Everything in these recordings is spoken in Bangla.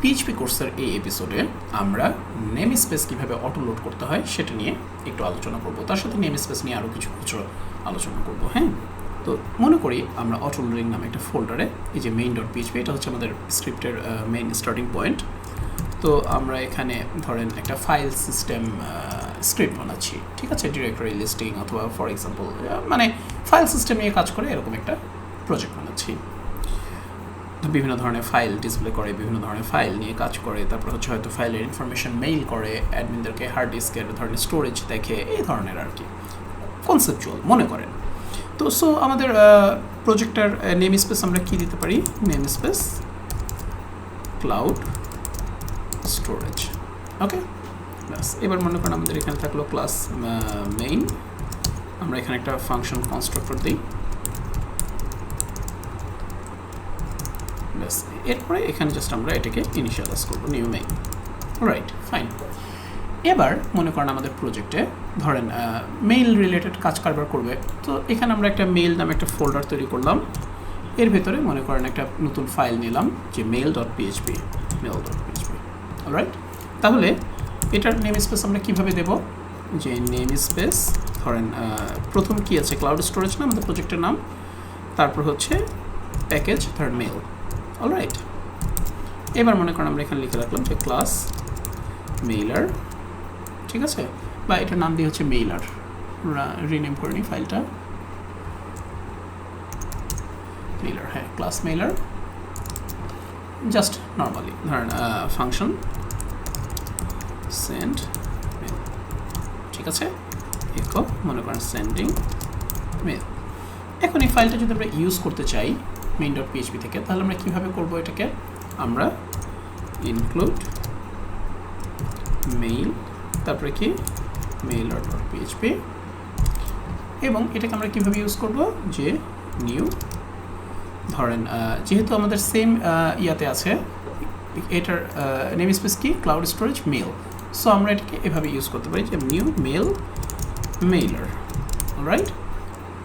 পিএইচপি কোর্সের এই এপিসোডে আমরা নেম স্পেস কীভাবে অটো লোড করতে হয় সেটা নিয়ে একটু আলোচনা করব। তার সাথে নেম স্পেস নিয়ে আরও কিছু খুচরো আলোচনা করব হ্যাঁ? তো মনে করি আমরা অটো লোডিং নামে একটা ফোল্ডারে এই যে মেইন ডট পিএইচপি এটা হচ্ছে আমাদের স্ক্রিপ্টের মেইন স্টার্টিং পয়েন্ট তো আমরা এখানে ধরেন একটা ফাইল সিস্টেম স্ক্রিপ্ট বানাচ্ছি, ঠিক আছে? ডিরেক্টরি লিস্টিং অথবা ফর এক্সাম্পল মানে ফাইল সিস্টেম নিয়ে কাজ করে এরকম একটা প্রজেক্ট বানাচ্ছি। বিভিন্ন ধরনের ফাইল ডিসপ্লে করে, বিভিন্ন ধরনের ফাইল নিয়ে কাজ করে, তারপর হচ্ছে হয়তো ফাইলের ইনফরমেশন মেইল করে অ্যাডমিনদেরকে হার্ড ডিস্কের ধরনের স্টোরেজ দেখে, এই ধরনের আর কি। কনসেপচুয়াল মনে করেন। তো সো আমাদের প্রজেক্টটার নেম স্পেস আমরা কী দিতে পারি? Name space cloud storage okay ব্যাস, এবার মনে করেন আমাদের এখানে থাকল ক্লাস মেইন আমরা এখানে একটা ফাংশন কনস্ট্রাক্টর দিই। ব্যাস এরপরে এখানে জাস্ট আমরা এটাকে ইনিশিয়ালাইজ করব নিউ মেইন রাইট ফাইন এবার মনে করেন আমাদের প্রজেক্টে ধরেন মেইল রিলেটেড কাজ কারবার করবে। তো এখানে আমরা একটা মেইল নামে একটা ফোল্ডার তৈরি করলাম। এর ভেতরে মনে করেন একটা নতুন ফাইল নিলাম, যে mail dot PHP mail dot PHP right তাহলে এটার নেম স্পেস আমরা কীভাবে দেব? যে নেম স্পেস ধরেন প্রথম কি আছে? ক্লাউড স্টোরেজ না আমাদের প্রজেক্টের নাম? তারপর হচ্ছে প্যাকেজ ধরেন মেল অলরাইট এবার মনে করেন আমরা এখানে লিখে রাখলাম যে ক্লাস মেইলার ঠিক আছে? বা এটার নাম দিয়ে হচ্ছে মেইলার রিনেম করে নিই ফাইলটা মেইলার হ্যাঁ ক্লাস মেইলার জাস্ট নর্মালি ধরেন ফাংশন সেন্ড ঠিক আছে? ইকো মনে করেন সেন্ডিং মেল এখন এই ফাইলটা যদি আমরা ইউজ করতে চাই মেইন ডট পিএইচপি থেকে, তাহলে আমরা কীভাবে করব এটাকে? আমরা ইনক্লুড মেইল তারপরে কি? মেইল ডট পিএইচপি এবং এটাকে আমরা কীভাবে ইউজ করব? যে নিউ ধরেন যেহেতু আমাদের সেম ইয়াতে আছে, এটার নেম স্পেস কি? ক্লাউড স্টোরেজ মেল সো আমরা এটাকে এভাবে ইউজ করতে পারি যে নিউ মেল মেইলার রাইট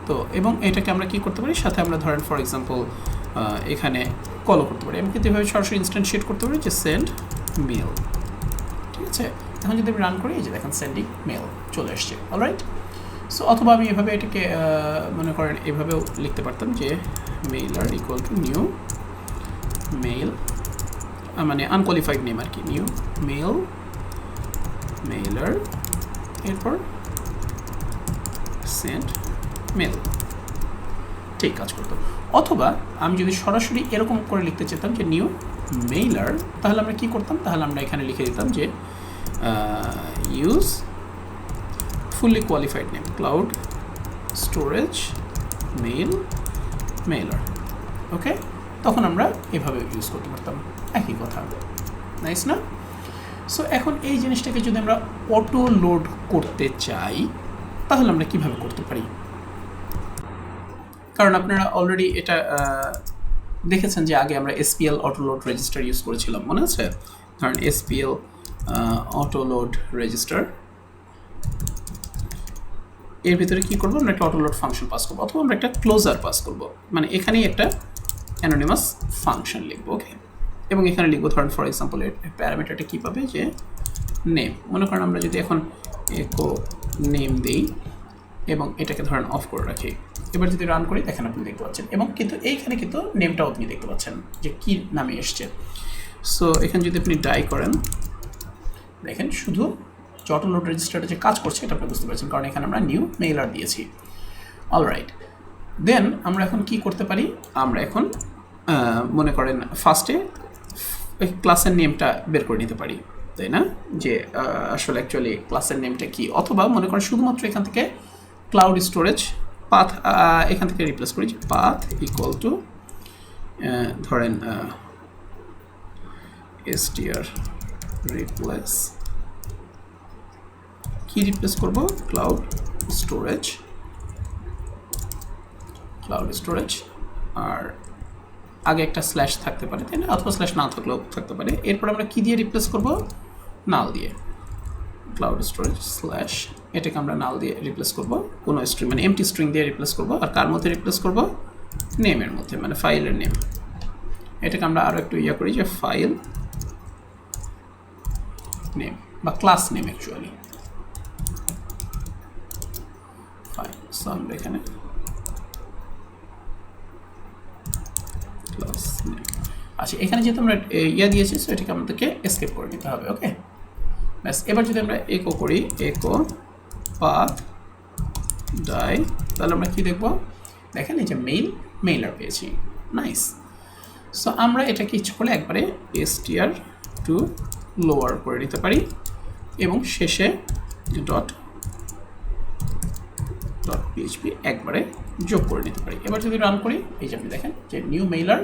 তো এবং এটাকে আমরা কি করতে পারি? সাথে আমরা ধরেন ফর এক্সাম্পল এখানে কলও করতে পারি। আমি কিন্তু এভাবে সরাসরি ইনস্ট্যান্ট করতে পারি যে সেন্ড মেল ঠিক আছে? এখন যদি আমি রান করি, এই যে দেখেন সেন্ডিং মেল চলে আসছে। অলরাইট সো অথবা আমি এভাবে এটাকে মনে করেন, এভাবেও লিখতে পারতাম যে মেইল আর ইকুয়াল টু নিউ মেইল মানে আনকোয়ালিফাইড নেম আর কি নিউ মেল মেইলার এরপর সেন্ড মেল ঠিক কাজ করতো। অথবা আমি যদি সরাসরি এরকম করে লিখতে চেতাম যে নিউ মেইলার তাহলে আমরা কি করতাম? তাহলে আমরা এখানে লিখে দিতাম যে use fully qualified name cloud storage mail mailer okay তখন আমরা এভাবে ইউজ করতে পারতাম। একই কথা। নাইস না? সো এখন এই জিনিসটাকে যদি আমরা অটো লোড করতে চাই, তাহলে আমরা কীভাবে করতে পারি? কারণ আপনারা অলরেডি এটা দেখেছেন যে আগে আমরা SPL auto load register use করেছিলাম, মনে আছে? ধরেন এসপিএল অটো লোড রেজিস্টার এর ভিতরে কি করব? আমরা একটা অটো লোড ফাংশন পাস করব, অথবা আমরা একটা ক্লোজার পাস করব। মানে এখানেই একটা অ্যানোনিমাস ফাংশন লিখব ওকে এবং এখানে লিখব, ধরেন ফর এক্সাম্পল এর প্যারামিটারটা কী পাবে? যে নেম মনে করেন আমরা যদি এখন একো নেম দিই, এবং এটাকে ধরেন অফ করে রাখি। এবার যদি রান করি, দেখেন আপনি দেখতে পাচ্ছেন। এবং কিন্তু এইখানে কিন্তু নেমটাও আপনি দেখতে পাচ্ছেন যে কী নামে এসছে। সো এখানে যদি আপনি ডাই করেন, দেখেন শুধু অটো লোড রেজিস্টারটা যে কাজ করছে, এটা আপনি বুঝতে পারছেন। কারণ এখানে আমরা নিউ মেইলার দিয়েছি। অল রাইট দেন আমরা এখন কি করতে পারি? আমরা এখন মনে করেন ফার্স্টে ক্লাসের নেমটা বের করে নিতে পারি, তাই না? যে আসলে অ্যাকচুয়ালি ক্লাসের নেমটা কি? অথবা মনে করেন শুধুমাত্র এখান থেকে ক্লাউড স্টোরেজ পাথ এখান থেকে রিপ্লেস করি যে পাথ ইকুয়াল টু ধরেন এসটিআর রিপ্লেস কি রিপ্লেস করব? ক্লাউড স্টোরেজ ক্লাউড স্টোরেজ আর আগে একটা স্ল্যাশ থাকতে পারে, তাই না? অথবা স্ল্যাশ না থাকলেও থাকতে পারে। এরপর আমরা কি দিয়ে রিপ্লেস করব? নাল দিয়ে। ক্লাউড স্টোরেজ স্ল্যাশ এটাকে আমরা নাল দিয়ে রিপ্লেস করব। কোনো স্ট্রিং মানে এমটি স্ট্রিং দিয়ে রিপ্লেস করব আর কার মধ্যে রিপ্লেস করব? নেমের মধ্যে মানে ফাইলের নেম এটাকে আমরা আরও একটু ইয়ে করি যে ফাইল নেম বা class name actually fine so আমরা এখানে আচ্ছা এখানে যেহেতু আমরা ইয়া দিয়েছি সো এটাকে আমাদেরকে এসকেপ করে নিতে হবে ওকে ব্যাস, এবার যদি আমরা একো করি একো পাথ ডাই তাহলে আমরা কি দেখব? দেখেন এই যে মেইল মেইলার পেয়েছি। নাইস সো আমরা এটাকে ইচ্ছে করলে একবারে এসটিআর টু লোয়ার করে নিতে পারি। এবং শেষে ডট ডট পিএইচপি একবারে যোগ করে নিতে পারি। এবার যদি রান করি, এই যে আপনি দেখেন যে নিউ মেইলার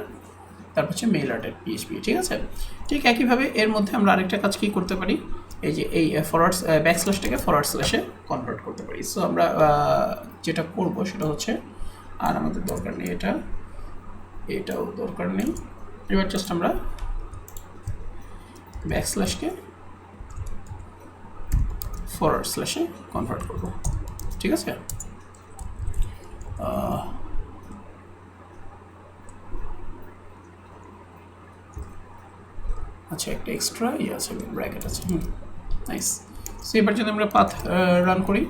তারপর হচ্ছে মেইলার ডট পিএইচপি ঠিক আছে? ঠিক একইভাবে এর মধ্যে আমরা আরেকটা কাজ কি করতে পারি? এই যে, এই ফরওয়ার্ড ব্যাক স্ল্যাশটাকে ফরওয়ার্ড স্ল্যাশে কনভার্ট করতে পারি। সো আমরা যেটা করব সেটা হচ্ছে, আর আমাদের দরকার নেই এটা, এটাও দরকার নেই। এবার জাস্ট আমরা ব্যাক স্ল্যাশকে ফরওয়ার্ড স্ল্যাশে কনভার্ট করব। ঠিক আছে? আচ্ছা একটা এক্সট্রা ইয়ে আছে ব্র্যাকেট আছে, হুম। নাইস সো এবার যদি আমরা পাথ রান করি,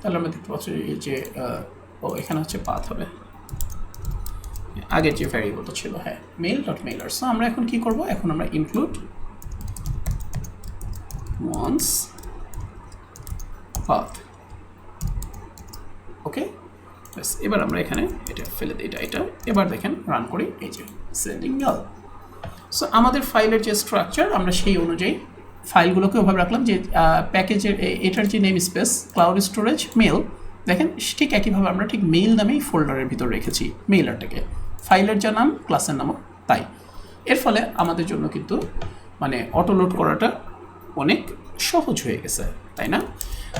তাহলে আমরা দেখতে পাচ্ছি যে ও এখানে হচ্ছে পাথ হবে। আগের যে ভ্যারিয়েবলটা ছিল হ্যাঁ মেল ডট মেলার সো আমরা এখন কি করব? এখন আমরা ইনক্লুড ওয়ান্স পাথ ওকে ব্যাস এবার আমরা এখানে এটা ফেলে দিই, এটা এটা। এবার দেখেন রান করি, এই যে সেন্ডিং মেল সো আমাদের ফাইলের যে স্ট্রাকচার আমরা সেই অনুযায়ী ফাইলগুলোকে ওভাবে রাখলাম যে প্যাকেজের এটার যে name space cloud storage mail দেখেন ঠিক একইভাবে আমরা ঠিক মেইল নামেই ফোল্ডারের ভিতর রেখেছি মেইলারটাকে ফাইলের যা নাম ক্লাসের নামও, তাই। এর ফলে আমাদের জন্য কিন্তু মানে অটোলোড করাটা অনেক সহজ হয়ে গেছে, তাই না?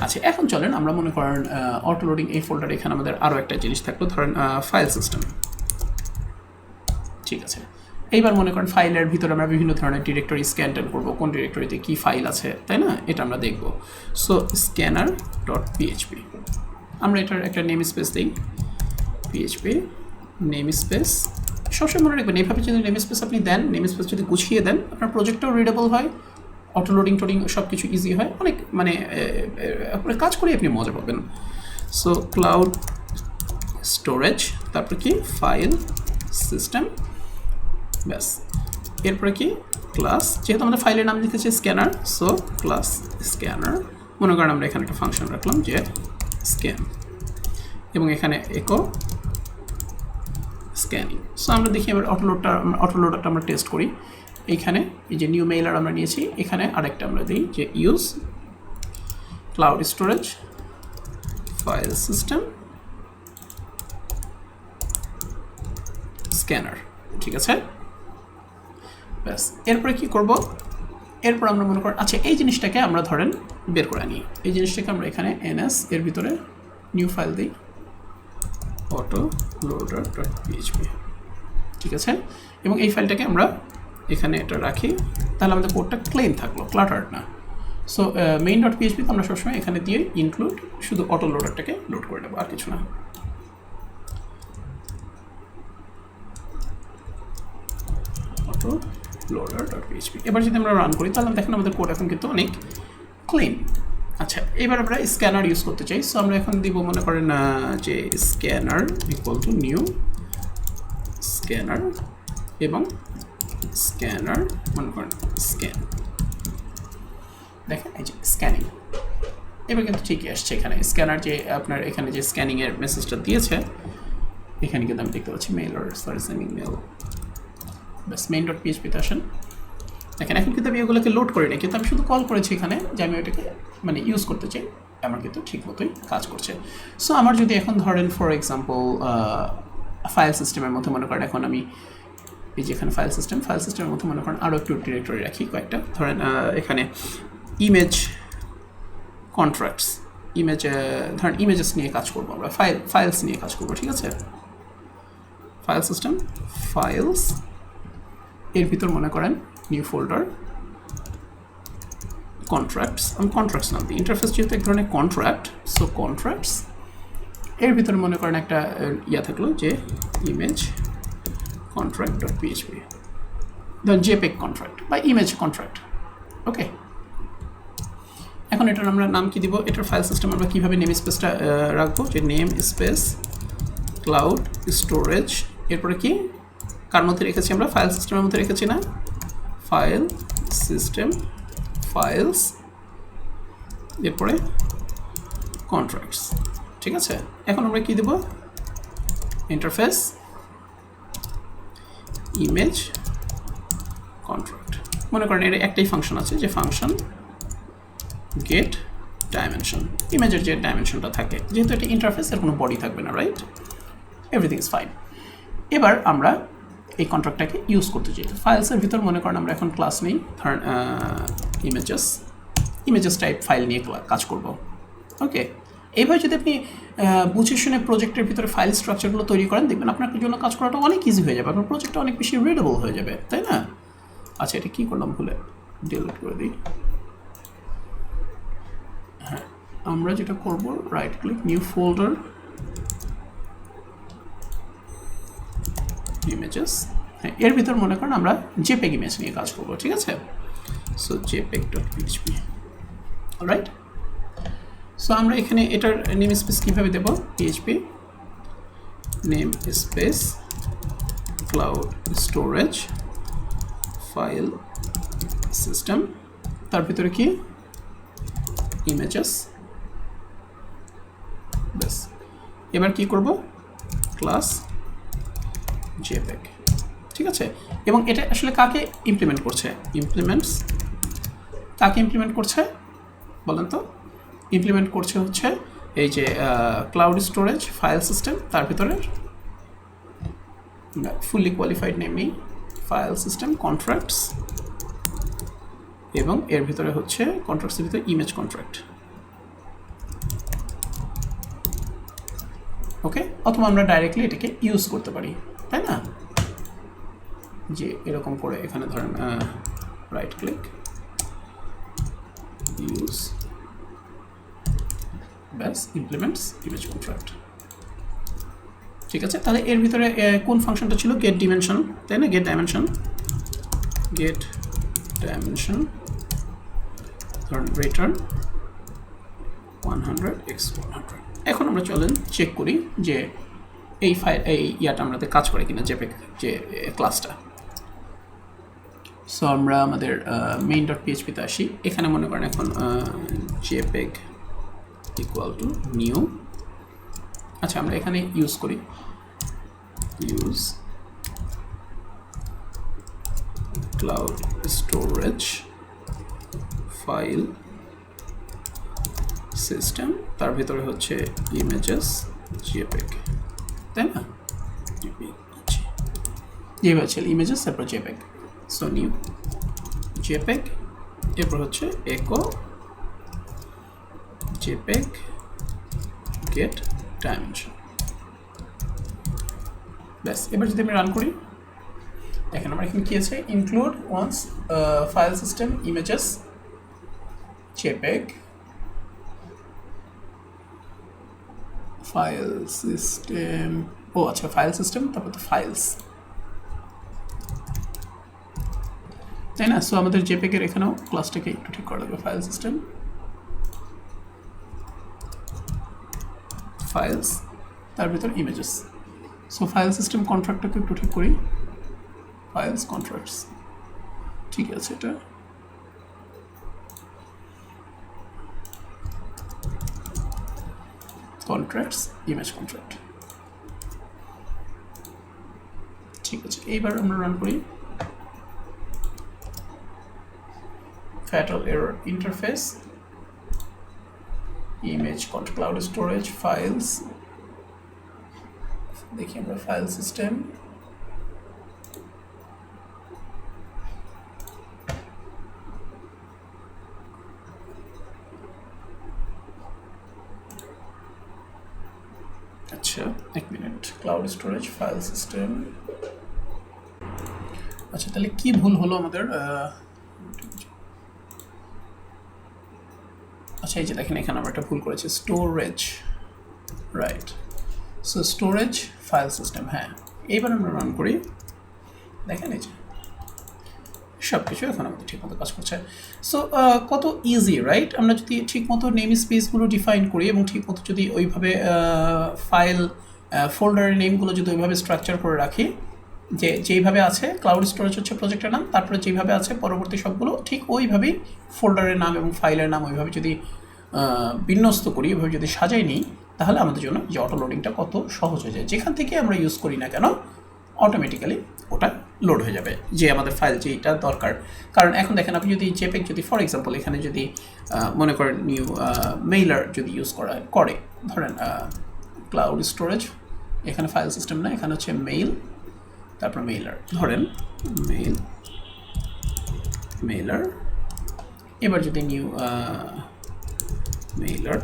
আচ্ছা এখন চলেন আমরা মনে করেন অটোলোডিং এই ফোল্ডার এখানে আমাদের আরও একটা জিনিস থাকল, ধরেন ফাইল সিস্টেম ঠিক আছে। এইবার মনে করেন ফাইলের ভিতরে আমরা বিভিন্ন ধরনের ডিরেক্টরি স্ক্যান টেন করব। কোন ডিরেক্টরিতে কী ফাইল আছে, তাই না? এটা আমরা দেখব। সো স্ক্যানার ডট পিএইচপি আমরা এটার একটা নেম স্পেস দিই। পিএইচপি নেম স্পেস সবসময় মনে রাখবেন, এইভাবে যদি নেম স্পেস আপনি দেন নেম স্পেস যদি গুছিয়ে দেন, আপনার প্রজেক্টটাও রিডেবল হয় অটো লোডিং টোডিং সব কিছু ইজি হয়। অনেক মানে আপনার কাজ করে আপনি মজা পাবেন। সো ক্লাউড স্টোরেজ তারপর কি? ফাইল সিস্টেম ব্যাস। এরপরে কি? ক্লাস যেহেতু আমাদের ফাইলের নাম লিখেছে স্ক্যানার সো ক্লাস স্ক্যানার মনে করেন আমরা এখানে একটা ফাংশন রাখলাম যে স্ক্যান এবং এখানে একো স্ক্যানিং সো আমরা দেখি এবার অটোলোডটা অটোলোডারটা আমরা টেস্ট করি। এইখানে এই যে নিউ মেইলার আমরা নিয়েছি, এখানে আরেকটা আমরা দিই যে use cloud storage file system scanner ঠিক আছে? ব্যাস। এরপরে কি করব? এরপর আমরা মনে করেন আচ্ছা এই জিনিসটাকে আমরা ধরেন বের করে আনি। এই জিনিসটাকে আমরা এখানে এনএস, এর ভিতরে নিউ ফাইল দিই। অটো লোডার ডট পিএইচপি ঠিক আছে? এবং এই ফাইলটাকে আমরা এখানে এটা রাখি। তাহলে আমাদের কোডটা ক্লেম থাকল ক্লাটার না। সো মেইন ডট পিএইচপি তো আমরা সবসময় এখানে দিয়ে ইনক্লুড শুধু অটো লোডারটাকে লোড করে নেব, আর কিছু না। অটো পিএইচপি এবার যদি আমরা রান করি, তাহলে দেখেন আমাদের কোড এখন কিন্তু অনেক ক্লিন আচ্ছা এবার আমরা স্ক্যানার ইউজ করতে চাই। সো আমরা এখন দিব মনে করেন যে scanner equal to new scanner এবং স্ক্যানার মনে করেন স্ক্যান দেখেন, এই যে স্ক্যানিং এবার কিন্তু ঠিকই আসছে এখানে। স্ক্যানার যে আপনার এখানে যে স্ক্যানিংয়ের মেসেজটা দিয়েছে, এখানে কিন্তু আমি দেখতে পাচ্ছি মেল আর সরি সেন্ডিং মেল ব্যাস মেইন ডট পিএইচপিতে আসেন দেখেন, এখন কিন্তু আমি এগুলোকে লোড করি না কিন্তু আমি শুধু কল করেছি এখানে যে আমি ওইটাকে মানে ইউজ করতে চাই। আমার কিন্তু ঠিক মতোই কাজ করছে। সো আমার যদি এখন ধরেন ফর এক্সাম্পল ফাইল সিস্টেমের মধ্যে মনে করেন, এখন আমি এই যে এখানে ফাইল সিস্টেম ফাইল সিস্টেমের মধ্যে মনে করেন আরও একটু ডিরেক্টরি রাখি, কয়েকটা। ধরেন এখানে ইমেজ কন্ট্রাক্টস ইমেজ ধরেন ইমেজেস নিয়ে কাজ করব আমরা ফাইল ফাইলস নিয়ে কাজ করব, ঠিক আছে? ফাইল সিস্টেম ফাইলস এর ভিতর মনে করেন নিউ ফোল্ডার কন্ট্রাক্টস আমি কন্ট্রাক্টস নাম দিই। ইন্টারফেস যেহেতু এক ধরনের কন্ট্রাক্ট সো কন্ট্রাক্টস এর ভিতরে মনে করেন একটা ইয়া থাকল যে ইমেজ কন্ট্রাক্ট ডট পিএইচপি ধরুন জেপেক কন্ট্রাক্ট বা ইমেজ কন্ট্রাক্ট ওকে এখন এটার আমরা নাম কি দিব? এটার ফাইল সিস্টেম আমরা কীভাবে নেম স্পেসটা রাখব? যে নেম স্পেস ক্লাউড স্টোরেজ এরপরে কি? কার মধ্যে রেখেছি আমরা? ফাইল সিস্টেমের মধ্যে রেখেছি না? ফাইল সিস্টেম ফাইলস এরপরে কন্ট্রাক্টস ঠিক আছে? এখন আমরা কি দেব? ইন্টারফেস ইমেজ কন্ট্রাক্ট মনে করেন এর একটাই ফাংশন আছে, যে ফাংশন গেট ডাইমেনশন ইমেজের যে ডাইমেনশনটা থাকে, যেহেতু এটা ইন্টারফেস এর কোনো বডি থাকবে না রাইট এভরিথিং ইজ ফাইন এবার আমরা এই কন্ট্রাক্টটাকে ইউজ করতে চাই ফাইলসের ভিতর মনে করেন আমরা এখন ক্লাস নেই ধরেন ইমেজেস ইমেজেস টাইপ ফাইল নিয়ে কাজ করব। ওকে এইভাবে যদি আপনি বুঝে শুনে প্রজেক্টের ভিতরে ফাইল স্ট্রাকচারগুলো তৈরি করেন, দেখবেন আপনার জন্য কাজ করাটা অনেক ইজি হয়ে যাবে। আপনার প্রজেক্টটা অনেক বেশি রিডেবল হয়ে যাবে, তাই না? আচ্ছা এটা কী করলাম? ভুলে ডিলিট করে দিই। হ্যাঁ আমরা যেটা করব right click new folder images হ্যাঁ এর ভিতর মনে করেন আমরা জেপেগ ইমেজ নিয়ে কাজ করব, ঠিক আছে? So JPEG dot PHP right so আমরা এখানে এটার নেম স্পেস কীভাবে দেবো? PHP name space cloud storage file system তার ভিতরে কি? ইমেজেস ব্যাস। এবার কি করব? ক্লাস জেপেগ ঠিক আছে? এবং এটা আসলে কাকে ইমপ্লিমেন্ট করছে? ইমপ্লিমেন্টস কাকে ইমপ্লিমেন্ট করছে? বলেন তো। ইমপ্লিমেন্ট করছে হচ্ছে এই যে ক্লাউড স্টোরেজ ফাইল সিস্টেম তার ভিতরে ফুললি কোয়ালিফাইড নেমই ফাইল সিস্টেম কন্ট্রাক্টস এবং এর ভিতরে হচ্ছে কন্ট্রাক্টসের ভিতরে ইমেজ কন্ট্রাক্ট ওকে অথবা আমরা ডাইরেক্টলি এটাকে ইউজ করতে পারি। তাই না? যে এরকম করে এখানে ধরেন right click use base implements image contract ঠিক আছে? তাহলে এর ভিতরে কোন ফাংশনটা ছিল? গেট ডিমেনশন তাই না? গেট ডাইমেনশন গেট ডাইমেনশন ধরুন return one hundred x one hundred এখন আমরা চলেন চেক করি যে এই ফাইল এই ইয়াটা আমাদের কাজ করে কিনা জেপেক যে ক্লাসটা সো আমরা আমাদের মেইন ডট পিএইচপিতে আসি। এখানে মনে করেন এখন জেপেগ ইকুয়াল টু নিউ আচ্ছা আমরা এখানে ইউজ করি। Use cloud storage file system তার ভিতরে হচ্ছে ইমেজেস জেপেগ তাই না? যেভাবে ছিল ইমেজেস তারপর জেপেগ সো নিউ জেপেগ এরপর হচ্ছে একো জেপেগ গেট ডাইমেনশন ব্যাস, এবার যদি আমি রান করি, দেখেন আমার এখানে কি আছে? Include once file system images JPEG file system ও আচ্ছা ফাইল সিস্টেম তারপর তো ফাইলস তাই না? সো আমাদের জেপেকের এখানেও ক্লাসটাকে একটু ঠিক করা লাগবে ফাইল সিস্টেম ফাইলস তার ভিতর ইমেজেস সো ফাইল সিস্টেম কন্ট্রাক্টটাকে একটু ঠিক করি। ফাইলস কন্ট্রাক্টস ঠিক আছে, এটা কন্ট্রাক্টস ইমেজ কন্ট্রাক্ট ঠিক আছে এইবার আমরা রান করি fatal error interface image cont- cloud storage files দেখি আমরা ফাইল সিস্টেম আচ্ছা এক minute. Cloud storage file system আচ্ছা তাহলে কি ভুল হলো আমাদের? আচ্ছা এই যে দেখেন, এখানে আমরা একটা ভুল করেছি। Storage right so storage file system হ্যাঁ। এইবার আমরা রান করি। দেখেন এই যে। সব কিছু এখন আমাদের ঠিকমতো কাজ করছে। সো কত ইজি রাইট আমরা যদি ঠিকমতো নেম স্পেসগুলো ডিফাইন করি এবং ঠিকমতো যদি ওইভাবে ফাইল ফোল্ডারের নেমগুলো যদি ওইভাবে স্ট্রাকচার করে রাখি, যে যেইভাবে আছে ক্লাউড স্টোরেজ হচ্ছে প্রজেক্টের নাম, তারপরে যেইভাবে আছে, পরবর্তী সবগুলো ঠিক ওইভাবেই ফোল্ডারের নাম এবং ফাইলের নাম ওইভাবে যদি বিন্যস্ত করি, ওইভাবে যদি সাজাই নিই, তাহলে আমাদের জন্য যে অটো লোডিংটা কত সহজ হয়ে যায়। যেখান থেকে আমরা ইউজ করি না কেন অটোমেটিক্যালি ওটা লোড হয়ে যাবে, যে আমাদের ফাইল যেটা দরকার। কারণ এখন দেখেন আপনি যদি জেপেক যদি ফর এক্সাম্পল এখানে যদি মনে করেন নিউ মেইলার যদি ইউজ করা করে, ধরেন ক্লাউড স্টোরেজ এখানে ফাইল সিস্টেম না, এখানে হচ্ছে মেইল তারপর মেইলার ধরেন মেইল মেইলার এবার যদি নিউ মেইলার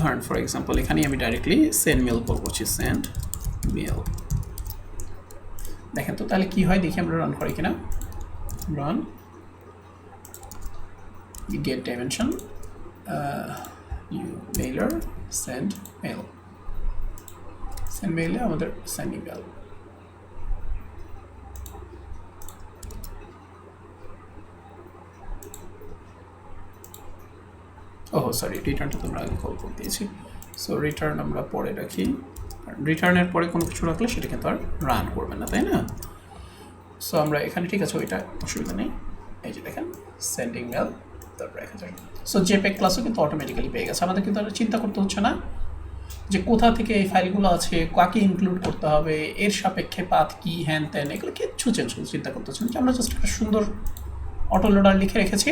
ধরেন ফর এক্সাম্পল এখানেই আমি ডাইরেক্টলি সেন্ড মেল কল করছি সেন্ড মেল দেখেন তো, তাহলে কি হয়? দেখি আমরা রান করি কিনা। Run get dimension new mailer send mail send মেইলে আমাদের সেন্ডিং মেল ওহ সরি রিটার্নটা তোমরা আগে কল করে দিয়েছি। সো রিটার্ন আমরা পরে রাখি। রিটার্নের পরে কোনো কিছু রাখলে সেটা কিন্তু আর রান করবে না, তাই না? সো আমরা এখানে ঠিক আছে, ওইটা অসুবিধা নেই। এই যে দেখেন সেন্ডিং মেল তারপর এক হাজার। সো জেপেক ক্লাসও কিন্তু অটোমেটিক্যালি পেয়ে গেছে। আমাদের কিন্তু আর চিন্তা করতে হচ্ছে না যে কোথা থেকে এই ফাইলগুলো আছে, কাকে ইনক্লুড করতে হবে, এর সাপেক্ষে পাত কি, হ্যান ত্যান, এগুলো কিচ্ছু চেঞ্জ করতে চিন্তা করতে হচ্ছে না। আমরা জাস্ট একটা সুন্দর অটো লোডার লিখে রেখেছি।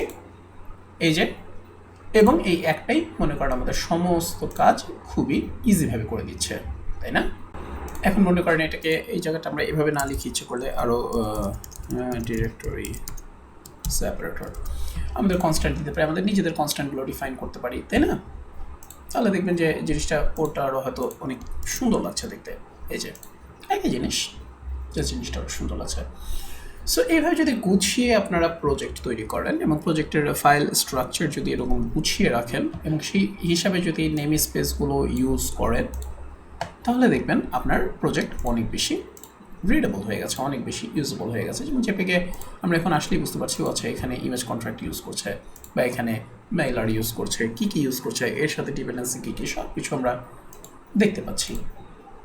এই যে, এবং এই একটাই মনে করেন আমাদের সমস্ত কাজ খুবই ইজিভাবে করে দিচ্ছে। তাই না? এখন মনে করেন এটাকে এই জায়গাটা আমরা এভাবে না লিখে ইচ্ছে করলে আরও ডিরেক্টরি সেপারেটর আমাদের কনস্ট্যান্ট দিতে পারি, আমাদের নিজেদের কনস্ট্যান্টগুলো ডিফাইন করতে পারি, তাই না? তাহলে দেখবেন যে জিনিসটা ওটা আরও হয়তো অনেক সুন্দর লাগছে দেখতে। এই যে, একই জিনিস যে জিনিসটা আরও সুন্দর লাগছে। সো এইভাবে যদি গুছিয়ে আপনারা প্রজেক্ট তৈরি করেন এবং প্রজেক্টের ফাইল স্ট্রাকচার যদি এরকম গুছিয়ে রাখেন এবং সেই হিসাবে যদি নেম স্পেসগুলো ইউজ করেন তাহলে দেখবেন আপনার প্রজেক্ট অনেক বেশি রিডেবল হয়ে গেছে, অনেক বেশি ইউজেবল হয়ে গেছে। যেমন জেপিকে আমরা এখন আসলেই বুঝতে পারছি, ও আচ্ছা এখানে ইমেজ কন্ট্রাক্ট ইউজ করছে বা এখানে মেইলার ইউজ করছে, কী কী ইউজ করছে, এর সাথে ডিপেন্ডেন্সি কী কী সব কিছু আমরা দেখতে পাচ্ছি।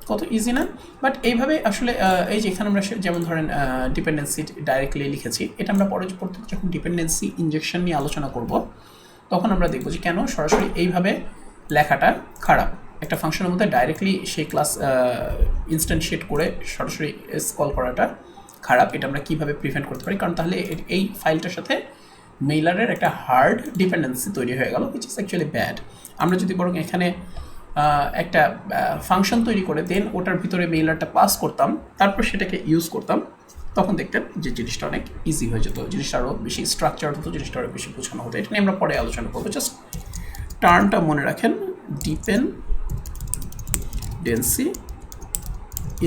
কত ইজি না? বাট এইভাবে আসলে এই যে এখানে আমরা যেমন ধরেন ডিপেন্ডেন্সি ডাইরেক্টলি লিখেছি, এটা আমরা পরে পরবর্তীতে যখন ডিপেন্ডেন্সি ইনজেকশন নিয়ে আলোচনা করব, তখন আমরা দেখব যে কেন সরাসরি এইভাবে লেখাটা খারাপ। একটা ফাংশনের মধ্যে ডাইরেক্টলি সেই ক্লাস ইনস্ট্যান্সিয়েট করে সরাসরি কল করাটা খারাপ। এটা আমরা কীভাবে প্রিভেন্ট করতে পারি? কারণ তাহলে এই ফাইলটার সাথে মেইলারের একটা হার্ড ডিপেন্ডেন্সি তৈরি হয়ে গেল উইচ ইজ অ্যাকচুয়ালি ব্যাড আমরা যদি বরং এখানে একটা ফাংশন তৈরি করে দেন ওটার ভিতরে মেইলারটা পাস করতাম, তারপর সেটাকে ইউজ করতাম, তখন দেখতেন যে জিনিসটা অনেক ইজি হয়ে যেত। জিনিসটা আরও বেশি স্ট্রাকচার হতো, জিনিসটা আরও বেশি বোঝানো হতো। এটা নিয়ে আমরা পরে আলোচনা করব। জাস্ট টার্নটা মনে রাখেন ডিপেন ডেন্সি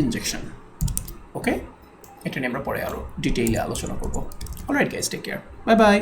ইনজেকশন ওকে এটা নিয়ে আমরা পরে আরও ডিটেইলে আলোচনা করব। Alright guys take care bye bye